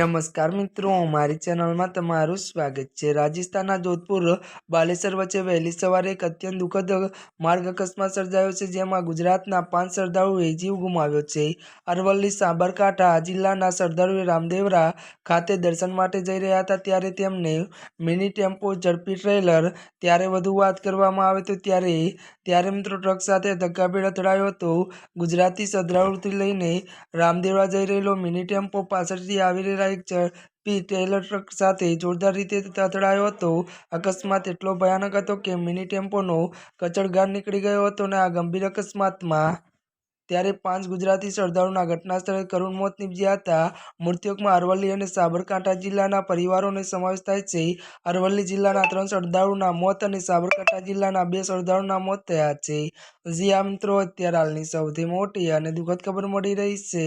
નમસ્કાર મિત્રો મારી ચેનલમાં તમારું સ્વાગત છે. રાજસ્થાનના જોધપુર બાલેસર વચ્ચે વહેલી સવારે એક અત્યંત દુઃખદ માર્ગ અકસ્માત સર્જાયો છે, જેમાં ગુજરાતના પાંચ શ્રદ્ધાળુઓએ જીવ ગુમાવ્યો છે. અરવલ્લી, સાબરકાંઠા જિલ્લાના શ્રદ્ધાળુએ રામદેવરા ખાતે દર્શન માટે જઈ રહ્યા હતા, ત્યારે તેમને મિની ટેમ્પો ઝડપી ટ્રેલર ત્યારે વધુ વાત કરવામાં આવે તો ત્યારે ત્યારે મિત્રો ટ્રક સાથે ધક્કાભેડ અથડાયો હતો. ગુજરાતી શ્રદ્ધાળુથી લઈને રામદેવરા જઈ રહેલો મિની ટેમ્પો પાછળથી આવી રહેલા એક ઝડપી ટ્રેલર ટ્રક સાથે જોરદાર રીતે અથડાયો હતો. અકસ્માત એટલો ભયાનક હતો કે મિની ટેમ્પોનો કચડગાર નીકળી ગયો હતો અને આ ગંભીર અકસ્માતમાં. ત્યારે પાંચ ગુજરાતી શ્રદ્ધાળુના ઘટના સ્થળે કરુણ મોત નીપજ્યા હતા. મૃત્યુકમાં અરવલ્લી અને સાબરકાંઠા જિલ્લાના પરિવારોનો સમાવેશ થાય છે. અરવલ્લી જિલ્લાના ત્રણ શ્રદ્ધાળુના મોત અને સાબરકાંઠા જિલ્લાના બે શ્રદ્ધાળુના મોત થયા છે. જી આ મિત્રો, અત્યારે હાલની સૌથી મોટી અને દુઃખદ ખબર મળી રહી છે.